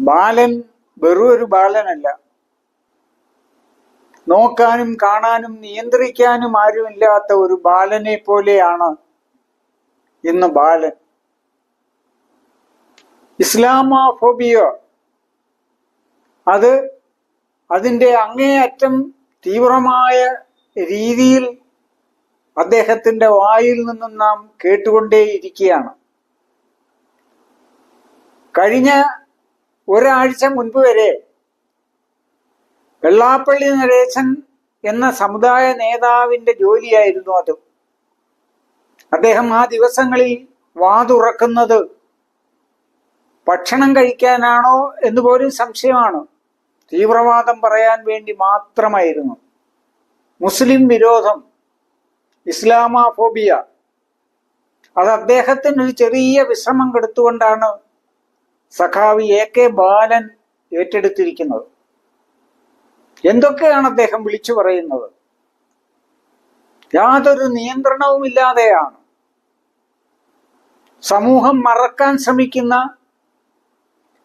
ബാലൻ വെറും ഒരു ബാലനല്ല. നോക്കാനും കാണാനും നിയന്ത്രിക്കാനും ആരുമില്ലാത്ത ഒരു ബാലനെ പോലെയാണ് ഇന്ന് ബാലൻ. ഇസ്ലാമോഫോബിയ. അത് അതിന്റെ അങ്ങേയറ്റം തീവ്രമായ രീതിയിൽ അദ്ദേഹത്തിന്റെ വായിൽ നിന്നും നാം കേട്ടുകൊണ്ടേയിരിക്കുകയാണ്. കഴിഞ്ഞ ഒരാഴ്ച മുൻപ് വരെ വെള്ളാപ്പള്ളി നരേശൻ എന്ന സമുദായ നേതാവിന്റെ ജോലിയായിരുന്നു അത്. അദ്ദേഹം ആ ദിവസങ്ങളിൽ വാതുറക്കുന്നത് ഭക്ഷണം കഴിക്കാനാണോ എന്ന് പോലും സംശയമാണ്. തീവ്രവാദം പറയാൻ വേണ്ടി മാത്രമായിരുന്നു. മുസ്ലിം വിരോധം ഇസ്ലാമാഫോബിയ. അത് അദ്ദേഹത്തിന് ഒരു ചെറിയ വിശ്രമം കൊടുത്തുകൊണ്ടാണ് സഖാവ് എ കെ ബാലൻ ഏറ്റെടുത്തിരിക്കുന്നത്. എന്തൊക്കെയാണ് അദ്ദേഹം വിളിച്ചു പറയുന്നത്? യാതൊരു നിയന്ത്രണവും ഇല്ലാതെയാണ് സമൂഹം മറക്കാൻ ശ്രമിക്കുന്ന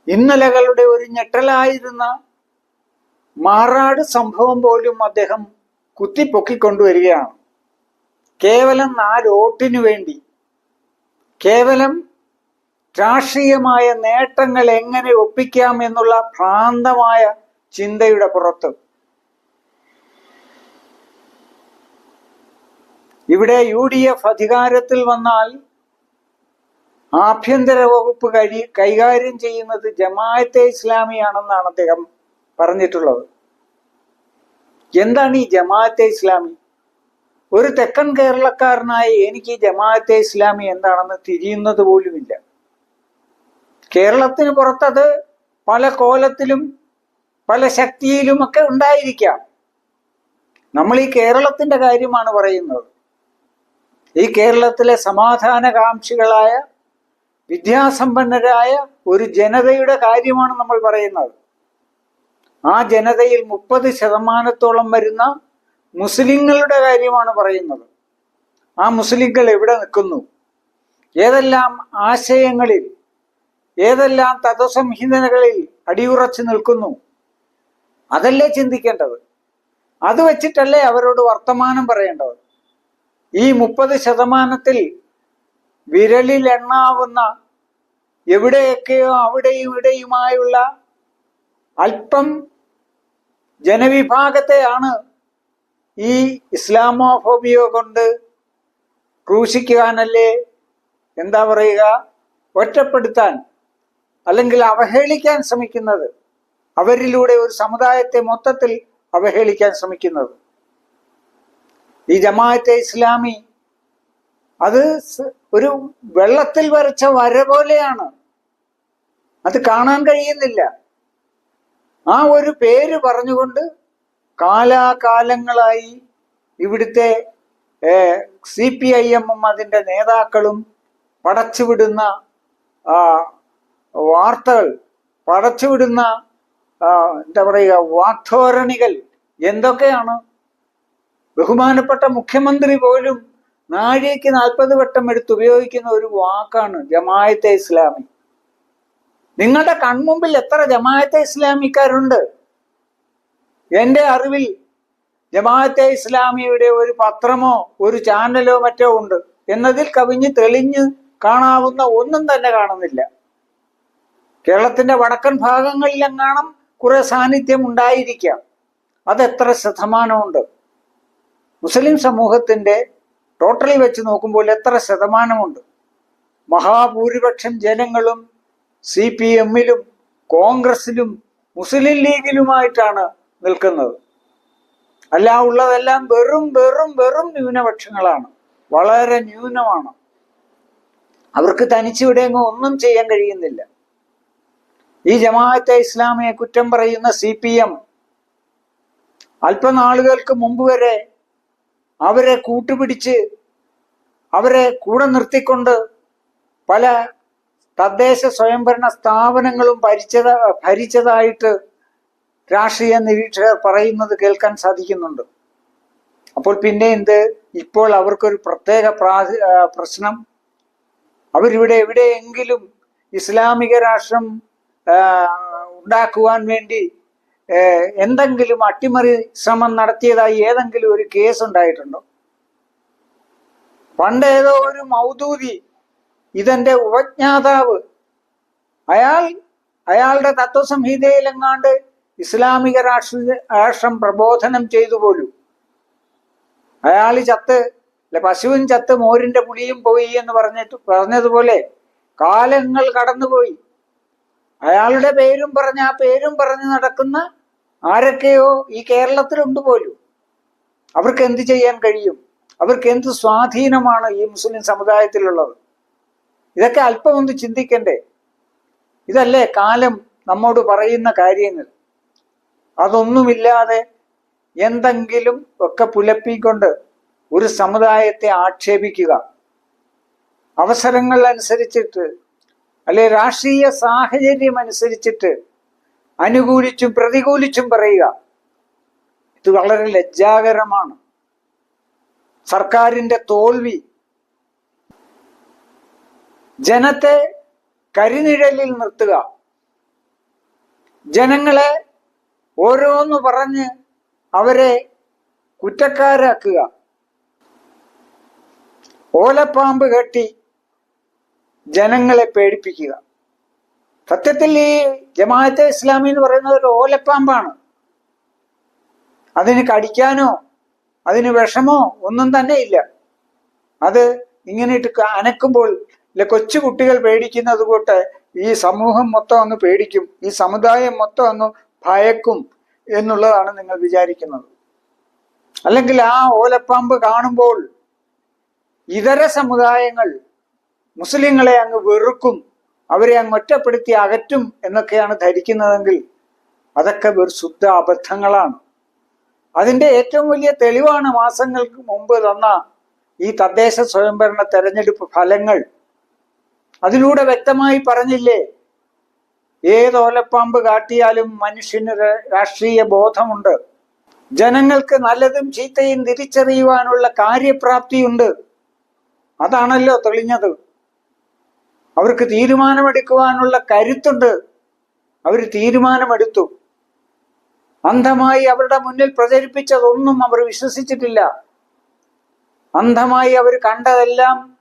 ഇന്നലകളുടെ ഒരു ഞെട്ടലായിരുന്ന മാറാട് സംഭവം പോലും അദ്ദേഹം കുത്തിപ്പൊക്കിക്കൊണ്ടുവരികയാണ്. കേവലം നാല് വോട്ടിനു വേണ്ടി കേവലം രാഷ്ട്രീയമായ നേട്ടങ്ങൾ എങ്ങനെ ഒപ്പിക്കാം എന്നുള്ള ഭ്രാന്തമായ ചിന്തയുടെ പുറത്ത്. ഇവിടെ യു ഡി എഫ് അധികാരത്തിൽ വന്നാൽ ആഭ്യന്തര വകുപ്പ് കഴി കൈകാര്യം ചെയ്യുന്നത് ജമാഅത്തെ ഇസ്ലാമിയാണെന്നാണ് അദ്ദേഹം പറഞ്ഞിട്ടുള്ളത്. എന്താണ് ഈ ജമാഅത്തെ ഇസ്ലാമി? ഒരു തെക്കൻ കേരളക്കാരനായി എനിക്ക് ജമാഅത്തെ ഇസ്ലാമി എന്താണെന്ന് തിരിയുന്നത് പോലുമില്ല. കേരളത്തിന് പുറത്തത് പല കോലത്തിലും പല ശക്തിയിലുമൊക്കെ ഉണ്ടായിരിക്കാം. നമ്മൾ ഈ കേരളത്തിന്റെ കാര്യമാണ് പറയുന്നത്. ഈ കേരളത്തിലെ സമാധാനകാംക്ഷികളായ വിദ്യാസമ്പന്നരായ ഒരു ജനതയുടെ കാര്യമാണ് നമ്മൾ പറയുന്നത്. ആ ജനതയിൽ മുപ്പത് ശതമാനത്തോളം വരുന്ന മുസ്ലിങ്ങളുടെ കാര്യമാണ് പറയുന്നത്. ആ മുസ്ലിങ്ങൾ എവിടെ നിൽക്കുന്നു? ഏതെല്ലാം ആശയങ്ങളിൽ ഏതെല്ലാം തത്വസംഹിതകളിൽ അടിയുറച്ചു നിൽക്കുന്നു? അതല്ലേ ചിന്തിക്കേണ്ടത്? അത് വെച്ചിട്ടല്ലേ അവരോട് വർത്തമാനം പറയേണ്ടത്? ഈ മുപ്പത് ശതമാനത്തിൽ വിരലിൽ എണ്ണാവുന്ന എവിടെയൊക്കെയോ അവിടെയും ഇവിടെയുമായുള്ള അല്പം ജനവിഭാഗത്തെയാണ് ഈ ഇസ്ലാമോഫോബിയോ കൊണ്ട് ക്രൂശിക്കുവാനല്ലേ എന്താ പറയുക? ഒറ്റപ്പെടുത്താൻ അല്ലെങ്കിൽ അവഹേളിക്കാൻ ശ്രമിക്കുന്നത്. അവരിലൂടെ ഒരു സമുദായത്തെ മൊത്തത്തിൽ അവഹേളിക്കാൻ ശ്രമിക്കുന്നത്. ഈ ജമാഅത്തെ ഇസ്ലാമി അത് ഒരു വെള്ളത്തിൽ വരച്ച വര പോലെയാണ്. അത് കാണാൻ കഴിയുന്നില്ല. ആ ഒരു പേര് പറഞ്ഞുകൊണ്ട് കാലാകാലങ്ങളായി ഇവിടുത്തെ സി പി ഐ എമ്മും അതിന്റെ നേതാക്കളും പടച്ചുവിടുന്ന വാർത്തകൾ പടച്ചുവിടുന്ന എന്താ പറയുക വാഗ്ധോരണികൾ എന്തൊക്കെയാണ്? ബഹുമാനപ്പെട്ട മുഖ്യമന്ത്രി പോലും നാഴിക്ക് നാൽപ്പത് വട്ടം എടുത്ത് ഉപയോഗിക്കുന്ന ഒരു വാക്കാണ് ജമായത്തെ ഇസ്ലാമി. നിങ്ങളുടെ കൺമുമ്പിൽ എത്ര ജമായത്തെ ഇസ്ലാമിക്കാരുണ്ട്? എന്റെ അറിവിൽ ജമാഅത്തെ ഇസ്ലാമിയുടെ ഒരു പത്രമോ ഒരു ചാനലോ മറ്റോ ഉണ്ട്. എന്നതിൽ കവിഞ്ഞ് തെളിഞ്ഞ് കാണാവുന്ന ഒന്നും തന്നെ കാണുന്നില്ല. കേരളത്തിന്റെ വടക്കൻ ഭാഗങ്ങളിലെങ്ങാണം കുറെ സാന്നിധ്യം ഉണ്ടായിരിക്കാം അത് എത്ര ശതമാനമുണ്ട്? മുസ്ലിം സമൂഹത്തിന്റെ ടോട്ടലി വെച്ച് നോക്കുമ്പോൾ എത്ര ശതമാനമുണ്ട്? മഹാഭൂരിപക്ഷം ജനങ്ങളും സി പി എമ്മിലും കോൺഗ്രസിലും മുസ്ലിം ലീഗിലുമായിട്ടാണ് നിൽക്കുന്നത്. അല്ല ഉള്ളതെല്ലാം വെറും വെറും വെറും ന്യൂനപക്ഷങ്ങളാണ്. വളരെ ന്യൂനമാണ്. അവർക്ക് തനിച്ചിവിടെയെങ്ങും ഒന്നും ചെയ്യാൻ കഴിയുന്നില്ല. ഈ ജമാഅത്തെ ഇസ്ലാമിയെ കുറ്റം പറയുന്ന സി പി എം അല്പനാളുകൾക്ക് മുമ്പ് വരെ അവരെ കൂട്ടുപിടിച്ച് അവരെ കൂടെ നിർത്തിക്കൊണ്ട് പല തദ്ദേശ സ്വയംഭരണ സ്ഥാപനങ്ങളും ഭരിച്ചത് ഭരിച്ചതായിട്ട് രാഷ്ട്രീയ നിരീക്ഷകർ പറയുന്നത് കേൾക്കാൻ സാധിക്കുന്നുണ്ട്. അപ്പോൾ പിന്നെ എന്ത്? ഇപ്പോൾ അവർക്കൊരു പ്രത്യേക പ്രശ്നം. അവരിവിടെ എവിടെയെങ്കിലും ഇസ്ലാമിക രാഷ്ട്രം ഉണ്ടാക്കുവാൻ വേണ്ടി എന്തെങ്കിലും അട്ടിമറി ശ്രമം നടത്തിയതായി ഏതെങ്കിലും ഒരു കേസ് ഉണ്ടായിട്ടുണ്ടോ? പണ്ട് ഏതോ ഒരു മൗദൂദി ഇതെന്റെ ഉപജ്ഞാതാവ് അയാൾ അയാളുടെ തത്വസംഹിതയിലെങ്ങാണ്ട് ഇസ്ലാമിക രാഷ്ട്ര രാഷ്ട്രം പ്രബോധനം ചെയ്തു പോലും. അയാൾ ചത്ത് അല്ല പശുവും ചത്ത് മോരിന്റെ പുളിയും പോയി എന്ന് പറഞ്ഞിട്ട് പറഞ്ഞതുപോലെ കാലങ്ങൾ കടന്നുപോയി. അയാളുടെ പേരും പറഞ്ഞ് ആ പേരും പറഞ്ഞ് നടക്കുന്ന ആരൊക്കെയോ ഈ കേരളത്തിലുണ്ട് പോലും. അവർക്ക് എന്ത് ചെയ്യാൻ കഴിയും? അവർക്ക് എന്ത് സ്വാധീനമാണ് ഈ മുസ്ലിം സമുദായത്തിലുള്ളത്? ഇതൊക്കെ അല്പം ഒന്ന് ചിന്തിക്കണ്ടേ? ഇതല്ലേ കാലം നമ്മോട് പറയുന്ന കാര്യങ്ങൾ. അതൊന്നുമില്ലാതെ എന്തെങ്കിലും ഒക്കെ പുലപ്പിക്കൊണ്ട് ഒരു സമുദായത്തെ ആക്ഷേപിക്കുക. അവസരങ്ങൾ അനുസരിച്ചിട്ട് അല്ലെ രാഷ്ട്രീയ സാഹചര്യം അനുസരിച്ചിട്ട് അനുകൂലിച്ചും പ്രതികൂലിച്ചും പറയുക. ഇത് വളരെ ലജ്ജാകരമാണ്. സർക്കാരിന്റെ തോൽവി. ജനത്തെ കരിനിഴലിൽ നിർത്തുക. ജനങ്ങളെ ഓരോന്ന് പറഞ്ഞ് അവരെ കുറ്റക്കാരാക്കുക. ഓലപ്പാമ്പ് കെട്ടി ജനങ്ങളെ പേടിപ്പിക്കുക. സത്യത്തിൽ ഈ ജമാഅത്തെ ഇസ്ലാമി എന്ന് പറയുന്നത് ഒരു ഓലപ്പാമ്പാണ്. അതിന് കടിക്കാനോ അതിന് വിഷമോ ഒന്നും തന്നെ ഇല്ല. അത് ഇങ്ങനെ ഇട്ട് അനക്കുമ്പോൾ ഇല്ല കൊച്ചു കുട്ടികൾ പേടിക്കുന്നത് കൂട്ട് ഈ സമൂഹം മൊത്തം അങ്ങ് പേടിക്കും ഈ സമുദായം മൊത്തം അങ്ങ് ഭയക്കും എന്നുള്ളതാണ് നിങ്ങൾ വിചാരിക്കുന്നത്. അല്ലെങ്കിൽ ആ ഓലപ്പാമ്പ് കാണുമ്പോൾ ഇതര സമുദായങ്ങൾ മുസ്ലിങ്ങളെ അങ്ങ് വെറുക്കും അവരെ അങ്ങ് ഒറ്റപ്പെടുത്തി അകറ്റും എന്നൊക്കെയാണ് ധരിക്കുന്നതെങ്കിൽ അതൊക്കെ ഒരു ശുദ്ധ അബദ്ധങ്ങളാണ്. അതിന്റെ ഏറ്റവും വലിയ തെളിവാണ് മാസങ്ങൾക്ക് മുമ്പ് തന്ന ഈ തദ്ദേശ സ്വയംഭരണ തെരഞ്ഞെടുപ്പ് ഫലങ്ങൾ. അതിലൂടെ വ്യക്തമായി പറഞ്ഞില്ലേ ഏതോലപ്പാമ്പ് കാട്ടിയാലും മനുഷ്യന് രാഷ്ട്രീയ ബോധമുണ്ട്. ജനങ്ങൾക്ക് നല്ലതും ചീത്തയും തിരിച്ചറിയുവാനുള്ള കാര്യപ്രാപ്തിയുണ്ട്. അതാണല്ലോ തെളിഞ്ഞത്. അവർക്ക് തീരുമാനമെടുക്കുവാനുള്ള കരുത്തുണ്ട്. അവർ തീരുമാനമെടുത്തു. അന്ധമായി അവരുടെ മുന്നിൽ പ്രചരിപ്പിച്ചതൊന്നും അവർ വിശ്വസിച്ചിട്ടില്ല. അന്ധമായി അവർ കണ്ടതെല്ലാം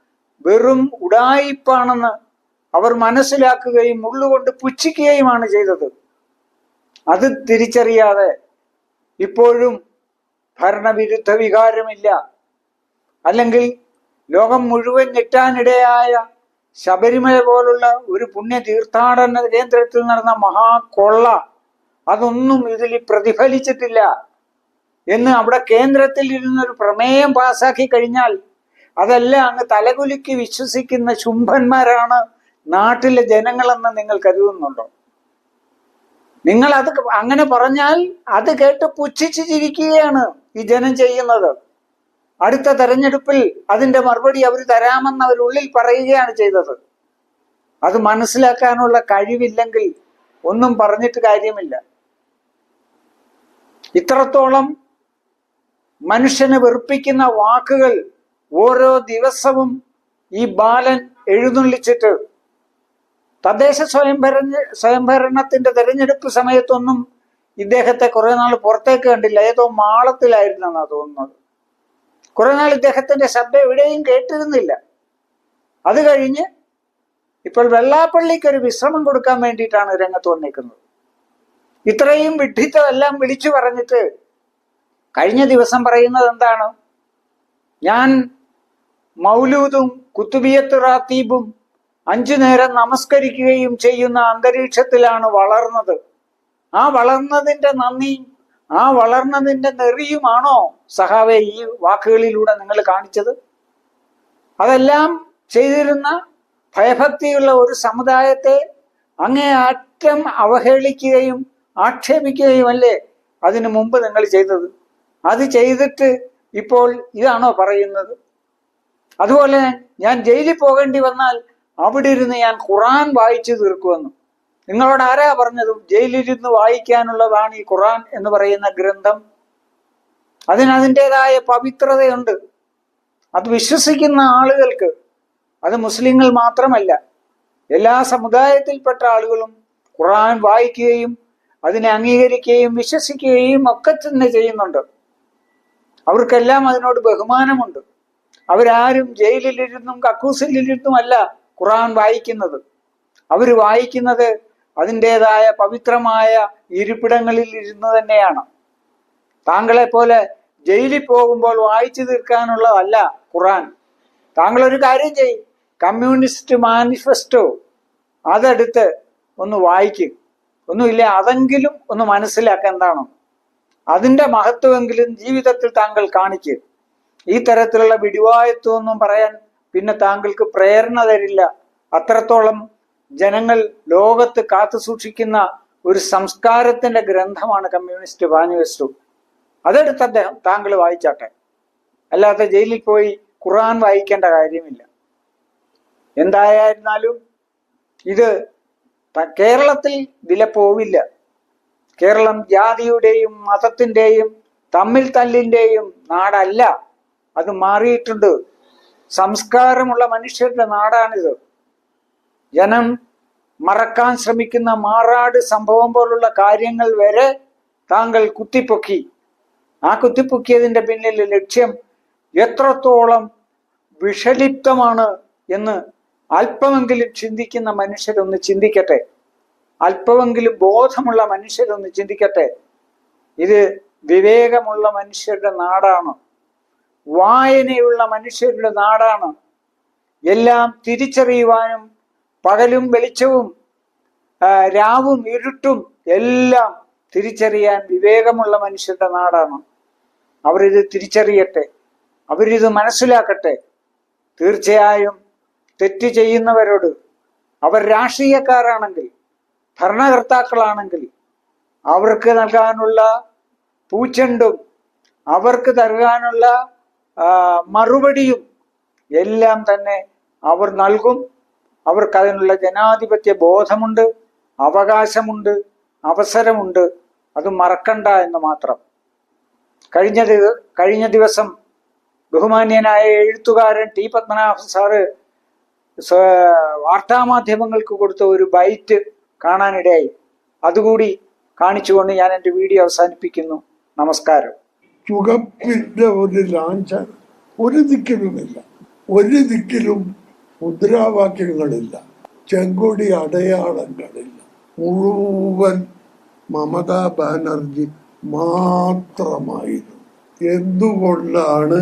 വെറും ഉടായിപ്പാണെന്ന് അവർ മനസ്സിലാക്കുകയും ഉള്ളുകൊണ്ട് പുച്ഛിക്കുകയുമാണ് ചെയ്തത്. അത് തിരിച്ചറിയാതെ ഇപ്പോഴും ഭരണവിരുദ്ധ വികാരമില്ല. അല്ലെങ്കിൽ ലോകം മുഴുവൻ ഞെട്ടാനിടയായ ശബരിമല പോലുള്ള ഒരു പുണ്യ തീർത്ഥാടന കേന്ദ്രത്തിൽ നടന്ന മഹാകൊള്ള അതൊന്നും ഇതിൽ പ്രതിഫലിച്ചിട്ടില്ല. എന്ന് അവിടെ കേന്ദ്രത്തിൽ ഇരുന്നൊരു പ്രമേയം പാസാക്കി കഴിഞ്ഞാൽ അതെല്ലാം അങ്ങ് തലകുലുക്കി വിശ്വസിക്കുന്ന ശുംഭന്മാരാണ് നാട്ടിലെ ജനങ്ങളെന്ന് നിങ്ങൾ കരുതുന്നുണ്ടോ? നിങ്ങൾ അത് അങ്ങനെ പറഞ്ഞാൽ അത് കേട്ട് പുച്ഛിച്ച് ചിരിക്കുകയാണ് ഈ ജനം ചെയ്യുന്നത്. അടുത്ത തെരഞ്ഞെടുപ്പിൽ അതിന്റെ മറുപടി അവർ തരാമെന്ന് അവരുള്ളിൽ പറയുകയാണ് ചെയ്തത്. അത് മനസ്സിലാക്കാനുള്ള കഴിവില്ലെങ്കിൽ ഒന്നും പറഞ്ഞിട്ട് കാര്യമില്ല. ഇത്രത്തോളം മനുഷ്യനെ വെറുപ്പിക്കുന്ന വാക്കുകൾ ഓരോ ദിവസവും ഈ ബാലൻ എഴുന്നള്ളിച്ചിട്ട് തദ്ദേശ സ്വയംഭരണ സ്വയംഭരണത്തിന്റെ തെരഞ്ഞെടുപ്പ് സമയത്തൊന്നും ഇദ്ദേഹത്തെ കുറെ നാൾ പുറത്തേക്ക് കണ്ടില്ല. ഏതോ മാളത്തിലായിരുന്നെന്നാ തോന്നുന്നത്. കുറെ നാൾ ഇദ്ദേഹത്തിന്റെ ശബ്ദം എവിടെയും കേട്ടിരുന്നില്ല. അത് കഴിഞ്ഞ് ഇപ്പോൾ വെള്ളാപ്പള്ളിക്ക് ഒരു വിശ്രമം കൊടുക്കാൻ വേണ്ടിയിട്ടാണ് രംഗത്ത് വന്നിരിക്കുന്നത് ഇത്രയും വിഡ്ഢിത്തമെല്ലാം വിളിച്ചു പറഞ്ഞിട്ട് കഴിഞ്ഞ ദിവസം പറയുന്നത് എന്താണ്? ഞാൻ മൗലൂദും കുത്തുബിയത്ത് റാത്തീബും അഞ്ചു നേരം നമസ്കരിക്കുകയും ചെയ്യുന്ന അന്തരീക്ഷത്തിലാണ് വളർന്നത്. ആ വളർന്നതിന്റെ നന്ദിയും ആ വളർന്നതിന്റെ നെറിയുമാണോ സഹാവെ ഈ വാക്കുകളിലൂടെ നിങ്ങൾ കാണിച്ചത്? അതെല്ലാം ചെയ്തിരുന്ന ഭയഭക്തിയുള്ള ഒരു സമുദായത്തെ അങ്ങേയറ്റം അവഹേളിക്കുകയും ആക്ഷേപിക്കുകയും അല്ലേ അതിനു മുമ്പ് നിങ്ങൾ ചെയ്തത്? അത് ചെയ്തിട്ട് ഇപ്പോൾ ഇതാണോ പറയുന്നത്? അതുപോലെ ഞാൻ ജയിലിൽ പോകേണ്ടി വന്നാൽ അവിടെ ഇരുന്ന് ഞാൻ ഖുറാൻ വായിച്ചു തീർക്കുമെന്ന്. നിങ്ങളോട് ആരാ പറഞ്ഞത് ജയിലിരുന്ന് വായിക്കാനുള്ളതാണ് ഈ ഖുറാൻ എന്ന് പറയുന്ന ഗ്രന്ഥം. അതിനതിന്റെതായ പവിത്രതയുണ്ട്. അത് വിശ്വസിക്കുന്ന ആളുകൾക്ക് അത് മുസ്ലിങ്ങൾ മാത്രമല്ല എല്ലാ സമുദായത്തിൽപ്പെട്ട ആളുകളും ഖുറാൻ വായിക്കുകയും അതിനെ അംഗീകരിക്കുകയും വിശ്വസിക്കുകയും ഒക്കെ തന്നെ ചെയ്യുന്നുണ്ട്. അവർക്കെല്ലാം അതിനോട് ബഹുമാനമുണ്ട്. അവരാരും ജയിലിലിരുന്നും കക്കൂസിലിരുന്നും അല്ല ഖുറാൻ വായിക്കുന്നത്. അവർ വായിക്കുന്നത് അതിന്റെതായ പവിത്രമായ ഇരിപ്പിടങ്ങളിൽ ഇരുന്ന് തന്നെയാണ്. താങ്കളെ പോലെ ജയിലിൽ പോകുമ്പോൾ വായിച്ചു തീർക്കാനുള്ളതല്ല ഖുറാൻ ഒരു കാര്യം ചെയ്യും. Communist manifesto. അതെടുത്ത് ഒന്ന് വായിക്കും. ഒന്നുമില്ല അതെങ്കിലും ഒന്ന് മനസ്സിലാക്കുക എന്താണോ. അതിന്റെ മഹത്വമെങ്കിലും ജീവിതത്തിൽ താങ്കൾ കാണിക്കുക ഈ തരത്തിലുള്ള വിടിവായത്വമൊന്നും പറയാൻ പിന്നെ താങ്കൾക്ക് പ്രേരണ തരില്ല. അത്രത്തോളം ജനങ്ങൾ ലോകത്ത് കാത്തു സൂക്ഷിക്കുന്ന ഒരു സംസ്കാരത്തിന്റെ ഗ്രന്ഥമാണ് കമ്മ്യൂണിസ്റ്റ് മാനിഫെസ്റ്റോ. അതെടുത്ത് അദ്ദേഹം താങ്കൾ വായിച്ചാട്ടെ. അല്ലാതെ ജയിലിൽ പോയി ഖുർആൻ വായിക്കേണ്ട കാര്യമില്ല. എന്തായിരുന്നാലും ഇത് കേരളത്തിൽ വില പോവില്ല. കേരളം ജാതിയുടെയും മതത്തിന്റെയും തമ്മിൽ തല്ലിന്റെയും നാടല്ല. അത് മാറിയിട്ടുണ്ട്. സംസ്കാരമുള്ള മനുഷ്യരുടെ നാടാണിത്. ജനം മറക്കാൻ ശ്രമിക്കുന്ന മാറാട് സംഭവം പോലുള്ള കാര്യങ്ങൾ വരെ താങ്കൾ കുത്തിപ്പൊക്കി. ആ കുത്തിപ്പൊക്കിയതിന്റെ പിന്നിലെ ലക്ഷ്യം എത്രത്തോളം വിഷലിപ്തമാണ് എന്ന് അല്പമെങ്കിലും ചിന്തിക്കുന്ന മനുഷ്യരൊന്ന് ചിന്തിക്കട്ടെ. അല്പമെങ്കിലും ബോധമുള്ള മനുഷ്യരൊന്ന് ചിന്തിക്കട്ടെ. ഇത് വിവേകമുള്ള മനുഷ്യരുടെ നാടാണ്. വായനയുള്ള മനുഷ്യരുടെ നാടാണ്. എല്ലാം തിരിച്ചറിയുവാനും പകലും വെളിച്ചവും രാവും ഇരുട്ടും എല്ലാം തിരിച്ചറിയാൻ വിവേകമുള്ള മനുഷ്യരുടെ നാടാണ്. അവരിത് തിരിച്ചറിയട്ടെ അവരിത് മനസ്സിലാക്കട്ടെ. തീർച്ചയായും തെറ്റ് ചെയ്യുന്നവരോട് അവർ രാഷ്ട്രീയക്കാരാണെങ്കിൽ ഭരണകർത്താക്കളാണെങ്കിൽ അവർക്ക് നൽകാനുള്ള പൂച്ചണ്ടും അവർക്ക് നൽകാനുള്ള മറുപടിയും എല്ലാം തന്നെ അവർ നൽകും. അവർക്ക് അതിനുള്ള ജനാധിപത്യ ബോധമുണ്ട് അവകാശമുണ്ട് അവസരമുണ്ട്. അത് മറക്കണ്ട എന്ന് മാത്രം. കഴിഞ്ഞ കഴിഞ്ഞ ദിവസം ബഹുമാന്യനായ എഴുത്തുകാരൻ ടി പത്മനാഭ സാറ് വാർത്താ വാർത്താമാധ്യമങ്ങൾക്ക് കൊടുത്ത ഒരു ബൈറ്റ് കാണാനിടയായി. അതുകൂടി കാണിച്ചുകൊണ്ട് ഞാൻ എന്റെ വീഡിയോ അവസാനിപ്പിക്കുന്നു. നമസ്കാരം. ചുഗപ്പിന്റെ ഒരു ലാഞ്ചാണ്. ഒരു ദിക്കിലുമില്ല. ഒരു ദിക്കിലും മുദ്രാവാക്യങ്ങളില്ല. ചെങ്കൊടി അടയാളങ്ങളില്ല. മുഴുവൻ മമതാ ബാനർജി മാത്രമായിരുന്നു. എന്തുകൊണ്ടാണ്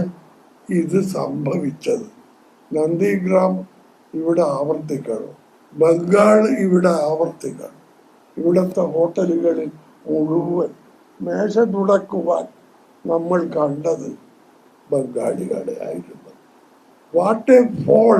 ഇത് സംഭവിച്ചത്? നന്ദിഗ്രാം ഇവിടെ ആവർത്തിക്കണം. ബംഗാൾ ഇവിടെ ആവർത്തിക്കണം. ഇവിടുത്തെ ഹോട്ടലുകളിൽ മുഴുവൻ മേശ തുടക്കുവാൻ നമ്മൾ കണ്ടത് ബംഗാളികളെ ആയിരുന്നു. What A fall